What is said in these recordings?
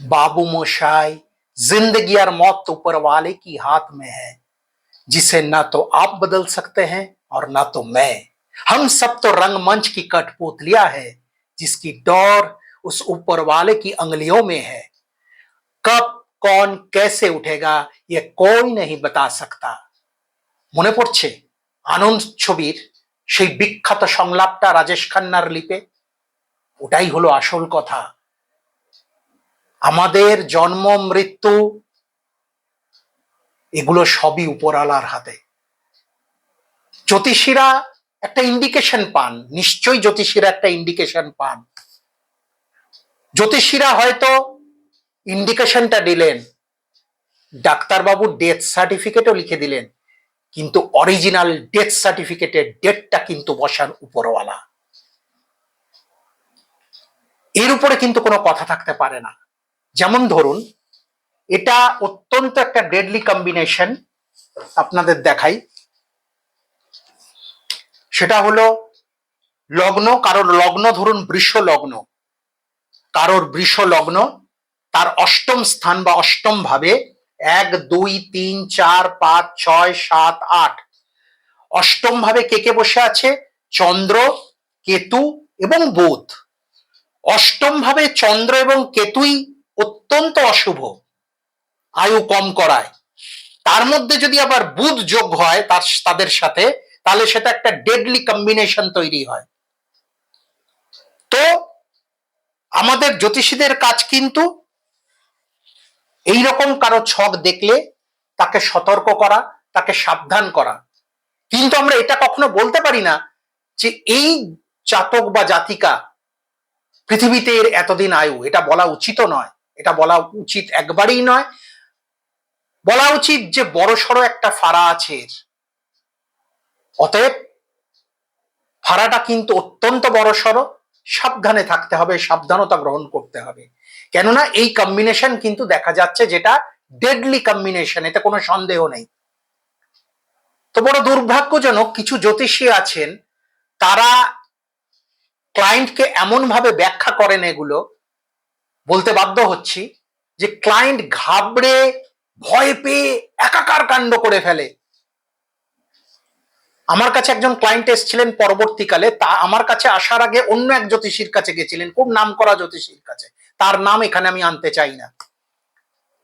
बाबू मोशाई जिंदगी और मौत तो ऊपर वाले की हाथ में है जिसे ना तो आप बदल सकते हैं और ना तो मैं हम सब तो रंगमंच की कठपुतलियां है जिसकी डोर उस ऊपर वाले की अंगलियों में है कब कौन कैसे उठेगा ये कोई नहीं बता सकता মনে পড়ছে আনন্দ ছবির সেই বিখ্যাত সংলাপটা রাজেশ খান্নার লিপে ওটাই হলো আসল কথা আমাদের জন্ম, মৃত্যু, এগুলো সবই উপরালার হাতে। জ্যোতিষীরা একটা ইন্ডিকেশন পান, নিশ্চয়ই জ্যোতিষীরা একটা ইন্ডিকেশন পান। জ্যোতিষীরা হয়তো ইন্ডিকেশনটা দিলেন ডাক্তারবাবুর ডেথ সার্টিফিকেটও লিখে দিলেন, কিন্তু অরিজিনাল ডেথ সার্টিফিকেটের ডেটটা কিন্তু বসান উপরওয়ালা। এর উপরে কিন্তু কোনো কথা থাকতে পারে না। যেমন ধরুন, এটা অত্যন্ত একটা ডেডলি কম্বিনেশন আপনাদের দেখাই। সেটা হলো লগ্ন, কারোর লগ্ন, ধরুন বৃষ লগ্ন। কারোর বৃষ লগ্ন, তার অষ্টম স্থান বা অষ্টম ভাবে এক, দুই, তিন, চার, পাঁচ, ছয়, সাত, আট। অষ্টম ভাবে কে কে বসে আছে? চন্দ্র, কেতু এবং বুধ। অষ্টম ভাবে চন্দ্র এবং কেতুই অত্যন্ত অশুভ। আয়ু কম করায়। তার মধ্যে যদি আবার বুধ যোগ হয় তার তাদের সাথে, তাহলে সেটা একটা ডেডলি কম্বিনেশন তৈরি হয়। তো আমাদের জ্যোতিষীদের কাজ কিন্তু এই রকম কারও ছক দেখলে তাকে সতর্ক করা, তাকে সাবধান করা। কিন্তু আমরা এটা কখনো বলতে পারি না যে এই জাতক বা জাতিকা পৃথিবীতে এর এতদিন আয়ু, এটা বলা উচিত নয়। এটা বলা উচিত একবারই নয়। বলা উচিত যে বড় সড়ো একটা ফাড়া আছে এর। অতএব ফাড়াটা কিন্তু অত্যন্ত বড় সড়ো সাবধানে থাকতে হবে, সাবধানতা গ্রহণ করতে হবে। কেননা এই কম্বিনেশন কিন্তু দেখা যাচ্ছে যেটা ডেডলি কম্বিনেশন এতে কোনো সন্দেহ নেই। তো বড় দুর্ভাগ্যজনক কিছু জ্যোতিষী আছেন, তারা ক্লায়েন্টকে এমন ভাবে ব্যাখ্যা করেন এগুলো বলতে বাধ্য হচ্ছি যে ক্লায়েন্ট ঘাবড়ে, ভয় পেয়ে একাকার কাণ্ড করে ফেলে। আমার কাছে একজন ক্লায়েন্ট এসেছিলেন পরবর্তীকালে, তা আমার কাছে আসার আগে অন্য এক জ্যোতিষীর কাছে গেছিলেন, খুব নাম করা জ্যোতিষীর কাছে। তার নাম এখানে আমি আনতে চাই না।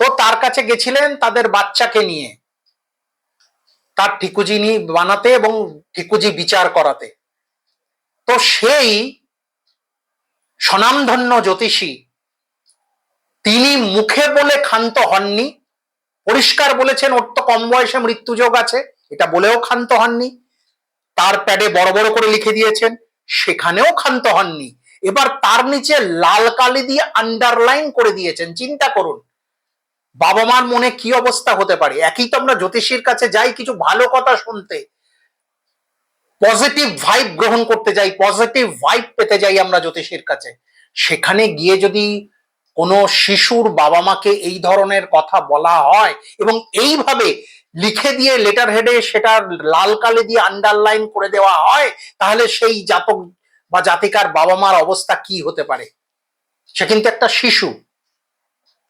তো তার কাছে গেছিলেন তাদের বাচ্চাকে নিয়ে, তার ঠিকুজি নিয়ে বানাতে এবং ঠিকুজি বিচার করাতে। তো সেই স্বনামধন্য জ্যোতিষী তিনি মুখে বলে ক্ষান্ত হননি। পরিষ্কার বলেছেন, ওর তো কম বয়সে মৃত্যুযোগ আছে। এটা বলেও ক্ষান্ত হননি। তার প্যাডে বড় বড় করে লিখে দিয়েছেন, সেখানেও ক্ষান্ত হননি। এবার তার নিচে লাল কালি দিয়ে আন্ডারলাইন করে দিয়েছেন, চিন্তা করুন। বাবা মার মনে কি অবস্থা হতে পারে? একই তো আমরা জ্যোতিষীর কাছে যাই কিছু ভালো কথা শুনতে। পজিটিভ ভাইব গ্রহণ করতে যাই, পজিটিভ ভাইব পেতে যাই আমরা জ্যোতিষীর কাছে। সেখানে গিয়ে যদি কোনো শিশুর বাবা মাকে এই ধরনের কথা বলা হয় এবং এইভাবে লিখে দিয়ে লেটার হেডে সেটা লাল কালে দিয়ে আন্ডারলাইন করে দেওয়া হয়, তাহলে সেই জাতক বা জাতিকার বাবা মার অবস্থা কি হতে পারে? সে কিন্তু একটা শিশু,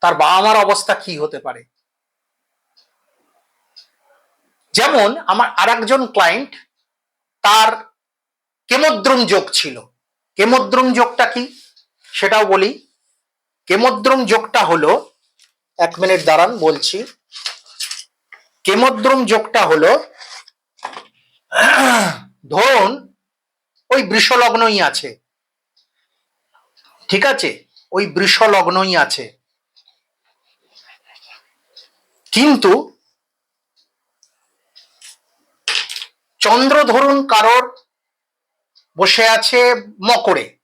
তার বাবা মার অবস্থা কি হতে পারে? যেমন আমার আর একজন ক্লায়েন্ট তার কেমদ্রুম যোগ ছিল। কেমদ্রুম যোগটা কি? সেটাও বলি। কেমদ্রুম যোগটা হলো, এক মিনিট দাঁড়ান, বলছি। কেমদ্রুম যোগটা হলো, ধরুন, ওই বৃষলগ্নই আছে। ঠিক আছে? ওই বৃষলগ্নই আছে। কিন্তু, চন্দ্র ধরুন কারোর বসে আছে মকরে।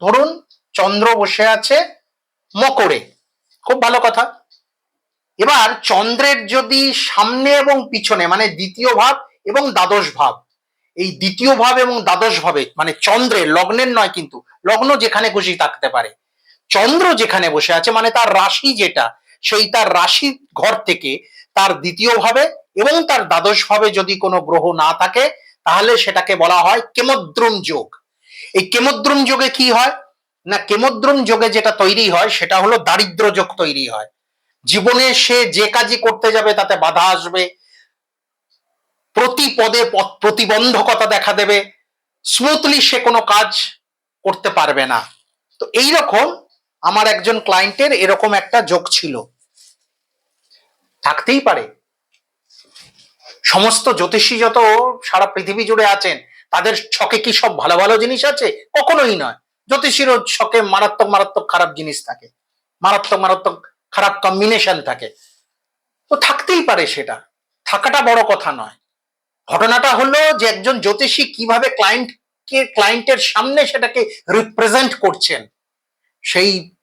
ধরুন, চন্দ্র বসে আছে মকরে। খুব ভালো কথা। এবার চন্দ্রের যদি সামনে এবং পিছনে মানে দ্বিতীয় ভাব এবং দ্বাদশ ভাব, এই দ্বিতীয় ভাব এবং দ্বাদশ ভাবে মানে চন্দ্রের, লগ্নের নয় কিন্তু, লগ্ন যেখানে খুশি থাকতে পারে। চন্দ্র যেখানে বসে আছে মানে তার রাশি যেটা, সেই তার রাশি ঘর থেকে তার দ্বিতীয় ভাবে এবং তার দ্বাদশ ভাবে যদি কোনো গ্রহ না থাকে, তাহলে সেটাকে বলা হয় কেমদ্রুম যোগ। এই কেমদ্রুম যোগে কি হয়? না কেমদ্রুম যোগে যেটা তৈরি হয়, সেটা হলো দারিদ্র যোগ তৈরি হয়। জীবনে সে যে কাজই করতে যাবে, তাতে বাধা আসবে। প্রতি পদে প্রতিবন্ধকতা দেখা দেবে। স্মুথলি সে কোনো কাজ করতে পারবে না। তো এই রকম আমার একজন ক্লায়েন্টের এরকম একটা যোগ ছিল। থাকতেই পারে। সমস্ত জ্যোতিষী যত সারা পৃথিবী জুড়ে আছেন, তাদের ছকে কি সব ভালো ভালো জিনিস আছে? কখনোই নয়। জ্যোতিষীরও ছকে মারাত্মক মারাত্মক খারাপ জিনিস থাকে। মারাত্মক মারাত্মক খারাপ কম্বিনেশন থাকে। তো থাকতেই পারে সেটা। থাকাটা বড় কথা নয়। ঘটনাটা হলো যে একজন জ্যোতিষী কীভাবে ক্লায়েন্টকে ক্লায়েন্টের সামনে সেটাকে রিপ্রেজেন্ট করছেন, সেই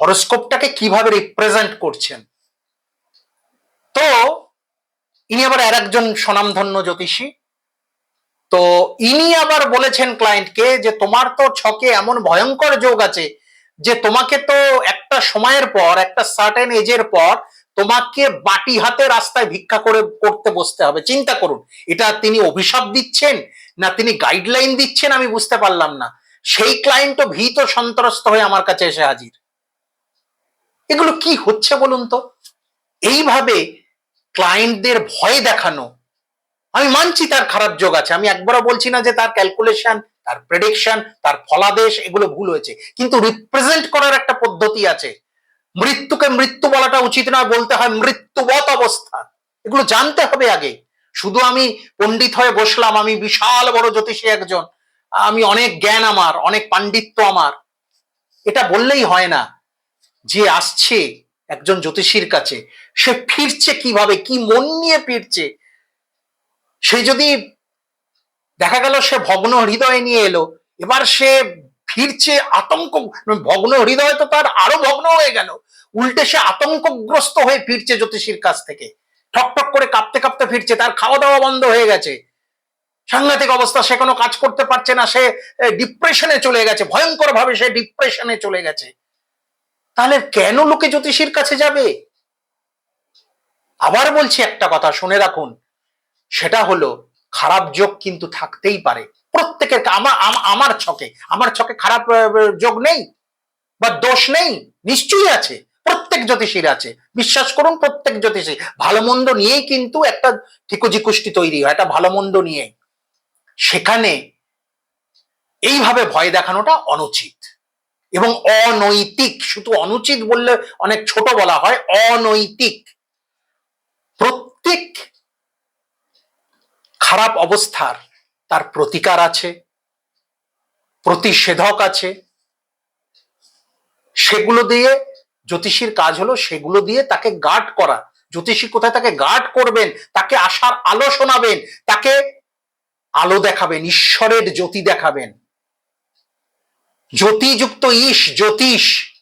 হরস্কোপটাকে কীভাবে রিপ্রেজেন্ট করছেন। তো, ইনি আবার আর একজন স্বনামধন্য জ্যোতিষী। তো ইনি আবার বলেছেন ক্লায়েন্টকে যে, তোমার তো ছকে এমন ভয়ঙ্কর যোগ আছে যে, তোমাকে তো একটা সময়ের পর, একটা সার্টেন এজের পর, তোমাকে বাটি হাতে রাস্তায় ভিক্ষা করে, করতে বসতে হবে। চিন্তা করুন, এটা তিনি অভিশাপ দিচ্ছেন না তিনি গাইডলাইন দিচ্ছেন আমি বুঝতে পারলাম না। সেই ক্লায়েন্টও ভীত সন্ত্রস্ত হয়ে আমার কাছে এসে হাজির। এগুলো কি হচ্ছে বলুন তো? এইভাবে ক্লায়েন্টদের ভয় দেখানো আমি মানছি তার খারাপ যোগ আছে। আমি একবারও বলছি না যে তার ক্যালকুলেশন তার প্রেডিকশন তার ফলাদেশ এগুলো ভুল হয়েছে। কিন্তু রিপ্রেজেন্ট করার একটা পদ্ধতি আছে। মৃত্যুকে মৃত্যু বলাটা উচিত নয়, বলতে হয় মৃত্যুবত অবস্থা। এগুলো জানতে হবে আগে। শুধু আমি পণ্ডিত হয়ে বসলাম, আমি বিশাল বড় জ্যোতিষী একজন। আমি অনেক জ্ঞান আমার, অনেক পাণ্ডিত্য আমার। এটা বললেই হয় না। যে আসছে একজন জ্যোতিষীর কাছে, সে ফিরছে কীভাবে, কি মন নিয়ে ফিরছে সে যদি দেখা গেল সে ভগ্ন হৃদয় নিয়ে এলো, এবার সে ফিরছে আতঙ্ক, ভগ্ন হৃদয় তো তার আরও ভগ্ন হয়ে গেল। উল্টে সে আতঙ্কগ্রস্ত হয়ে ফিরছে জ্যোতিষীর কাছ থেকে। ঠক ঠক করে কাঁপতে কাঁপতে ফিরছে, তার খাওয়া দাওয়া বন্ধ হয়ে গেছে। সাংঘাতিক অবস্থা, সে কোনো কাজ করতে পারছে না, সে ডিপ্রেশনে চলে গেছে ভয়ঙ্কর ভাবে সে ডিপ্রেশনে চলে গেছে। তাহলে কেন লোকে জ্যোতিষীর কাছে যাবে? আবার বলছি একটা কথা, শুনে রাখুন। সেটা হলো খারাপ যোগ কিন্তু থাকতেই পারে। প্রত্যেকের আমার আমার ছকে আমার ছকে খারাপ যোগ নেই বা দোষ নেই, নিশ্চয়ই আছে, প্রত্যেক জ্যোতিষীর আছে। বিশ্বাস করুন, প্রত্যেক জ্যোতিষী ভালো মন্দ নিয়েই কিন্তু একটা ঠিকুজি কুষ্টি তৈরি হয়, একটা ভালো মন্দ নিয়ে। সেখানে এইভাবে ভয় দেখানোটা অনুচিত। এবং অনৈতিক, শুধু অনুচিত বললে অনেক ছোট বলা হয়, অনৈতিক। প্রত্যেক খারাপ অবস্থার তার প্রতিকার আছে, প্রতিষেধক আছে। সেগুলো দিয়ে জ্যোতিষীর কাজ হলো সেগুলো দিয়ে তাকে গার্ড করা। জ্যোতিষী কোথায় তাকে গার্ড করবেন? তাকে আশার আলো শোনাবেন। তাকে আলো দেখাবেন, ঈশ্বরের জ্যোতি দেখাবেন। জ্যোতিযুক্ত ঈশ জ্যোতিষ।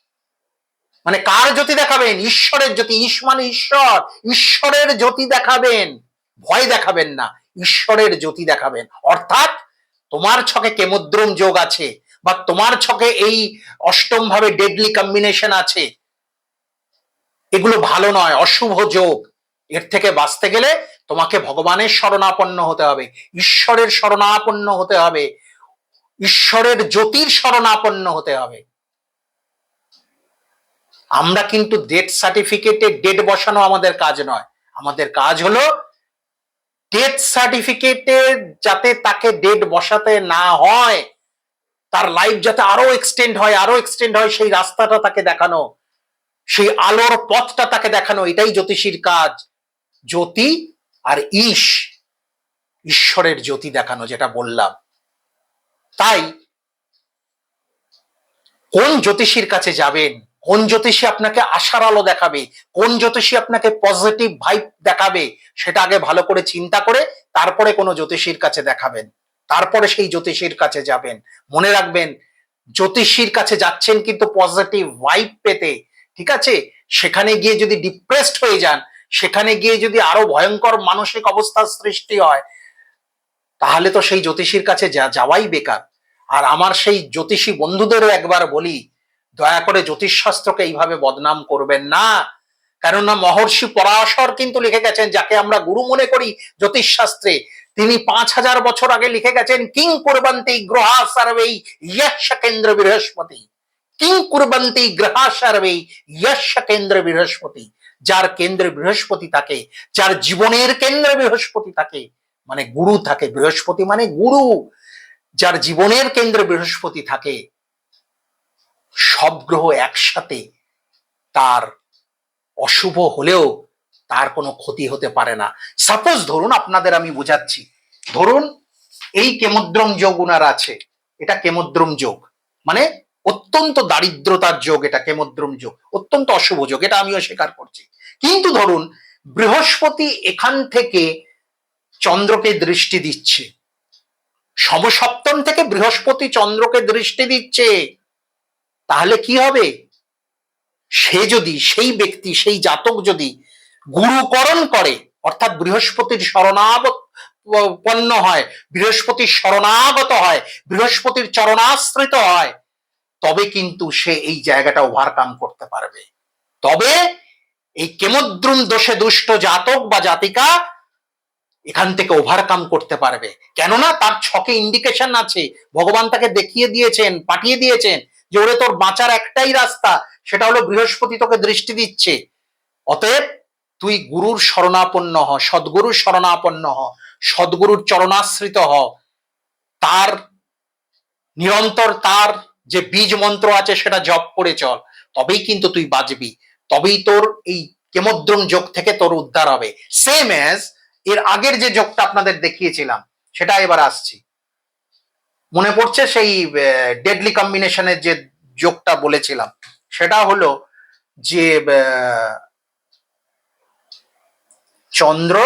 মানে কার জ্যোতি দেখাবেন? ঈশ্বরের জ্যোতি। ঈশ মানে ঈশ্বর। ঈশ্বরের জ্যোতি দেখাবেন। ভয় দেখাবেন না। ঈশ্বরের জ্যোতি দেখাবেন। অর্থাৎ তোমার ছকে কেমদ্রম যোগ আছে বা তোমার ছকে এই অষ্টম ভাবে ডেডলি কম্বিনেশন আছে। এগুলো ভালো নয়, অশুভ যোগ। এর থেকে বাঁচতে গেলে তোমাকে ভগবানের শরণাপন্ন হতে হবে, ঈশ্বরের শরণাপন্ন হতে হবে, ঈশ্বরের জ্যোতির শরণাপন্ন হতে হবে। আমরা কিন্তু ডেথ সার্টিফিকেটে ডেট বসানো আমাদের কাজ নয়, আমাদের কাজ হলো ডেথ সার্টিফিকেটে যাতে তাকে ডেট বসাতে না হয়, তার লাইফ যাতে আরও এক্সটেন্ড হয়, আরও এক্সটেন্ড হয়, সেই রাস্তাটা তাকে দেখানো, সেই আলোর পথটা তাকে দেখানো, এটাই জ্যোতিষীর কাজ। জ্যোতি আর ঈশ ঈশ্বরের জ্যোতি দেখানো যেটা বললাম। তাই কোন জ্যোতিষীর কাছে যাবেন? কোন জ্যোতিষী আপনাকে আশার আলো দেখাবে? কোন জ্যোতিষী আপনাকে পজিটিভ ভাইব দেখাবে? সেটা আগে ভালো করে চিন্তা করে তারপরে কোনো জ্যোতিষীর কাছে দেখাবেন। তারপরে সেই জ্যোতিষীর কাছে যাবেন। মনে রাখবেন, জ্যোতিষীর কাছে যাচ্ছেন কিন্তু পজিটিভ ভাইব পেতে, ঠিক আছে? সেখানে গিয়ে যদি ডিপ্রেসড হয়ে যান, সেখানে গিয়ে যদি আরও ভয়ঙ্কর মানসিক অবস্থার সৃষ্টি হয়, তাহলে তো সেই জ্যোতিষীর কাছে যাওয়াই বেকার। আর আমার সেই জ্যোতিষী বন্ধুদেরও একবার বলি দয়া করে জ্যোতিষশাস্ত্রকে এইভাবে বদনাম করবেন না। কেননা মহর্ষি পরাশর কিন্তু লিখে গেছেন, যাকে আমরা গুরু মনে করি জ্যোতিষশাস্ত্রে, তিনি পাঁচ হাজার বছর আগে লিখে গেছেন, কিং করবান্তি গ্রহা সার্বেই ইয়শ কেন্দ্র বৃহস্পতি। কিং কুরবন্তি গ্রহা সর্বে যশ কেন্দ্র বৃহস্পতি, যার কেন্দ্রে বৃহস্পতি থাকে, যার জীবনের কেন্দ্রে বৃহস্পতি থাকে মানে গুরু থাকে। বৃহস্পতি মানে গুরু, যার জীবনের কেন্দ্রে বৃহস্পতি থাকে। সব গ্রহ একসাথে তার অশুভ হলেও তার কোনো ক্ষতি হতে পারে না। সাপোজ ধরুন আপনাদের আমি বোঝাচ্ছি। ধরুন এই কেমদ্রম যোগ উনার আছে। এটা কেমদ্রম যোগ। মানে অত্যন্ত দারিদ্রতার যোগ এটা, কেমদ্রম যোগ। অত্যন্ত অশুভ যোগ, এটা আমিও স্বীকার করছি। কিন্তু ধরুন বৃহস্পতি এখান থেকে চন্দ্রকে দৃষ্টি দিচ্ছে। সমসপ্তম থেকে বৃহস্পতি চন্দ্রকে দৃষ্টি দিচ্ছে। তাহলে কি হবে? সে যদি, সেই ব্যক্তি, সেই জাতক যদি গুরুকরণ করে, অর্থাৎ বৃহস্পতির শরণাপন্ন হয়, বৃহস্পতির শরণাগত হয়, বৃহস্পতির চরণাশ্রিত হয়, তবে কিন্তু সে এই জায়গাটা ওভারকাম করতে পারবে। তবে এই কেমদ্রুম দোষে দুষ্ট জাতক বা জাতিকা এখান থেকে ওভারকাম করতে পারবে। কেননা তার ছকে ইন্ডিকেশন আছে, ভগবান তাকে দেখিয়ে দিয়েছেন, পাঠিয়ে দিয়েছেন যে ওরে তোর বাঁচার একটাই রাস্তা, সেটা হলো বৃহস্পতি তোকে দৃষ্টি দিচ্ছে। অতএব তুই গুরুর শরণাপন্ন হ, সদ্গুরুর শরণাপন্ন হ, সদ্গুরুর চরণাশ্রিত হ। তার নিরন্তর তার যে বীজ মন্ত্র আছে, সেটা জপ করে চল। তবেই কিন্তু তুই বাঁচবি। তবেই তোর এই কেমদ্রম যোগ থেকে তোর উদ্ধার হবে। সেম অ্যাজ এর আগের যে যোগটা আপনাদের দেখিয়েছিলাম, সেটা এবার আসছি। মনে পড়ছে সেই ডেডলি কম্বিনেশনের যে যোগটা বলেছিলাম, সেটা হলো যে চন্দ্র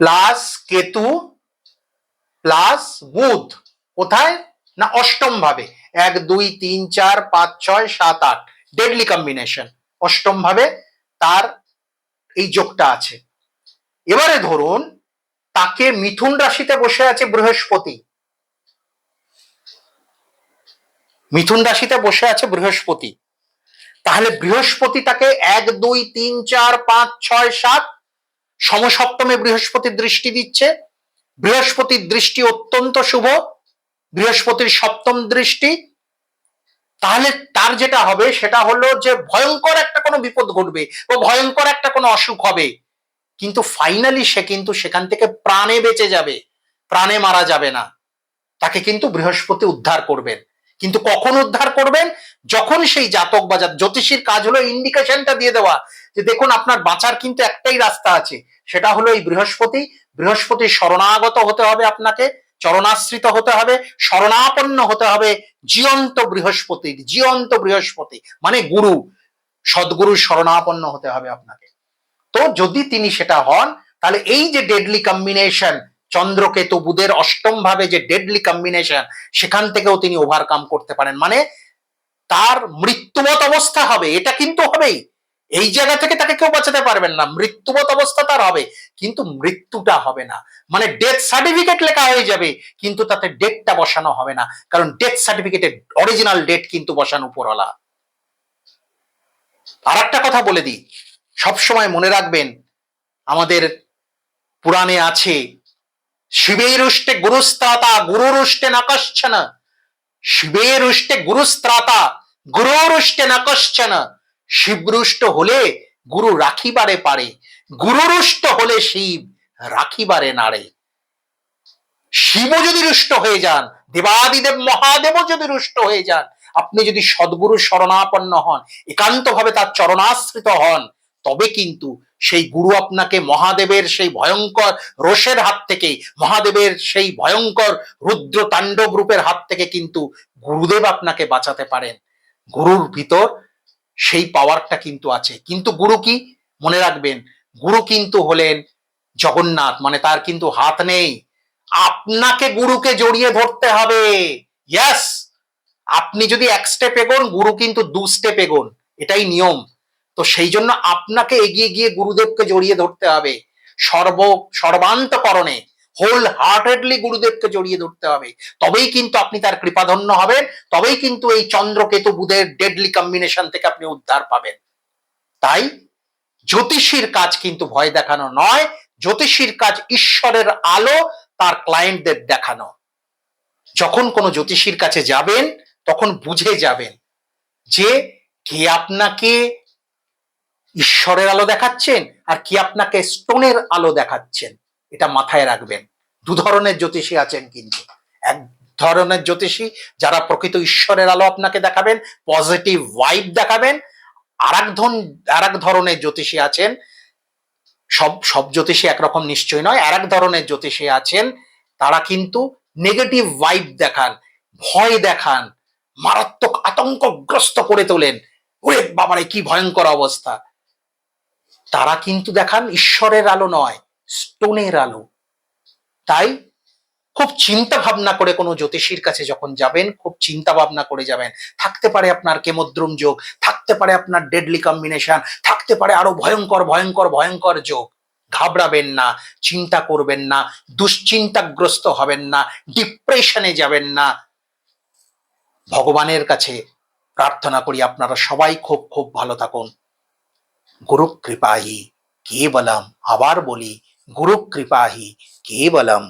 প্লাস কেতু প্লাস বুধ, কোথায়? না অষ্টম ভাবে এক, দুই, তিন, চার, পাঁচ, ছয়, সাত, আট। ডেডলি কম্বিনেশন অষ্টম ভাবে তার এই যোগটা আছে। এবারে ধরুন তাকে মিথুন রাশিতে বসে আছে বৃহস্পতি। মিথুন রাশিতে বসে আছে বৃহস্পতি। তাহলে বৃহস্পতি তাকে এক, দুই, তিন, চার, পাঁচ, ছয়, সাত সমসপ্তমে বৃহস্পতির দৃষ্টি দিচ্ছে। বৃহস্পতির দৃষ্টি অত্যন্ত শুভ। বৃহস্পতির সপ্তম দৃষ্টি। তাহলে তার যেটা হবে সেটা হলো যে ভয়ঙ্কর একটা কোনো বিপদ ঘটবে ও ভয়ঙ্কর একটা কোনো অসুখ হবে। কিন্তু ফাইনালি সে কিন্তু সেখান থেকে প্রাণে বেঁচে যাবে, প্রাণে মারা যাবে না। তাকে কিন্তু বৃহস্পতি উদ্ধার করবেন। কিন্তু কখন উদ্ধার করবেন? যখন সেই জাতক বা জ্যোতিষীর কাজ হলো ইন্ডিকেশনটা দিয়ে দেওয়া, যে দেখুন আপনার বাঁচার কিন্তু একটাই রাস্তা আছে। সেটা হলো এই বৃহস্পতি। বৃহস্পতির শরণাগত হতে হবে আপনাকে, চরণাশ্রিত হতে হবে, শরণাপন্ন হতে হবে জীবন্ত বৃহস্পতির জীয়ন্ত বৃহস্পতি মানে গুরু। সদ্গুরুর শরণাপন্ন হতে হবে আপনাকে। তো যদি তিনি সেটা হন, তাহলে এই যে ডেডলি কম্বিনেশন চন্দ্রকেতু বুধের অষ্টম ভাবে যে ডেডলি কম্বিনেশন সেখান থেকেও তিনি ওভারকাম করতে পারেন। মানে তার মৃত্যুবত অবস্থা হবে, এটা কিন্তু হবেই। এই জায়গা থেকে তাকে কেউ বাঁচাতে পারবেন না। মৃত্যুবত অবস্থা তার হবে, কিন্তু মৃত্যুটা হবে না। মানে ডেথ সার্টিফিকেট লেখা হয়ে যাবে, কিন্তু তাতে ডেটটা বসানো হবে না। কারণ ডেথ সার্টিফিকেটের অরিজিনাল ডেট কিন্তু বসানো উপরওয়ালা। আর একটা কথা বলে দিই। সবসময় মনে রাখবেন, আমাদের পুরাণে আছে, শিবের উষ্টে গুরুস্ত্রাতা, গুরুর উষ্টে নাকশ্চন শিবের উষ্টে গুরুস্ত্রাতা, গুরুর উষ্টে নাকশ্চন শিবরুষ্ট হলে গুরু রাখিবারে পারে গুরুরুষ্ট হলে শিব রাখিবারে নাড়ে। শিব যদি রুষ্ট হয়ে যান, দেবাদিদেব মহাদেব যদি রুষ্ট হয়ে যান, আপনি যদি সদ্গুরু শরণাপন্ন হন একান্ত ভাবে তার চরণাশ্রিত হন তবে কিন্তু সেই গুরু আপনাকে মহাদেবের সেই ভয়ঙ্কর রোষের হাত থেকে, মহাদেবের সেই ভয়ঙ্কর রুদ্র তাণ্ডব রূপের হাত থেকে কিন্তু গুরুদেব আপনাকে বাঁচাতে পারেন। গুরুর ভিতর সেই পাওয়ারটা কিন্তু আছে। কিন্তু গুরু কি? মনে রাখবেন, গুরু কিন্তু হলেন জগন্নাথ মানে তার কিন্তু হাত নেই। আপনাকে গুরুকে জড়িয়ে ধরতে হবে। ইয়াস আপনি যদি এক স্টেপ এগোন, গুরু কিন্তু দু স্টেপ এগোন। এটাই নিয়ম। তো সেই জন্য আপনাকে এগিয়ে গিয়ে গুরুদেবকে জড়িয়ে ধরতে হবে। সর্ব, সর্বান্তকরণে হোল হার্টেডলি গুরুদেবকে জড়িয়ে ধরতে হবে। তবেই কিন্তু আপনি তার কৃপাধন্য হবেন, তবেই কিন্তু এই চন্দ্রকেতু বুধের ডেডলি কম্বিনেশন থেকে আপনি উদ্ধার পাবেন। তাই জ্যোতিষীর কাজ কিন্তু ভয় দেখানো নয়, জ্যোতিষীর কাজ ঈশ্বরের আলো, তার ক্লায়েন্টদের দেখানো। যখন কোনো জ্যোতিষীর কাছে যাবেন, তখন বুঝে যাবেন যে কে আপনাকে ঈশ্বরের আলো দেখাচ্ছেন আর কি আপনাকে স্টোনের আলো দেখাচ্ছেন, এটা মাথায় রাখবেন। দু ধরনের জ্যোতিষী আছেন কিন্তু। এক ধরনের জ্যোতিষী যারা প্রকৃত ঈশ্বরের আলো আপনাকে দেখাবেন, পজিটিভ ভাইব দেখাবেন আর এক ধন আর এক ধরনের জ্যোতিষী আছেন। সব সব জ্যোতিষী একরকম নিশ্চয় নয় আর এক ধরনের জ্যোতিষী আছেন, তারা কিন্তু নেগেটিভ ভাইব দেখান, ভয় দেখান, মারাত্মক আতঙ্কগ্রস্ত করে তোলেন। ওরে বাবারে, কি ভয়ঙ্কর অবস্থা। তারা কিন্তু দেখান ঈশ্বরের আলো নয় স্টোনের আলো। তাই খুব চিন্তা ভাবনা করে কোনো জ্যোতিষীর কাছে যখন যাবেন, খুব চিন্তা ভাবনা করে যাবেন। থাকতে পারে আপনার কেমদ্রুম যোগ, থাকতে পারে আপনার ডেডলি কম্বিনেশন থাকতে পারে আরও ভয়ঙ্কর ভয়ঙ্কর ভয়ঙ্কর যোগ। ঘাবড়াবেন না, চিন্তা করবেন না, দুশ্চিন্তাগ্রস্ত হবেন না ডিপ্রেশনে যাবেন না। ভগবানের কাছে প্রার্থনা করি আপনারা সবাই খুব খুব ভালো থাকুন। গুরু কৃপাহি কেবলম আবার বলি গুরু কৃপাহি কেবলম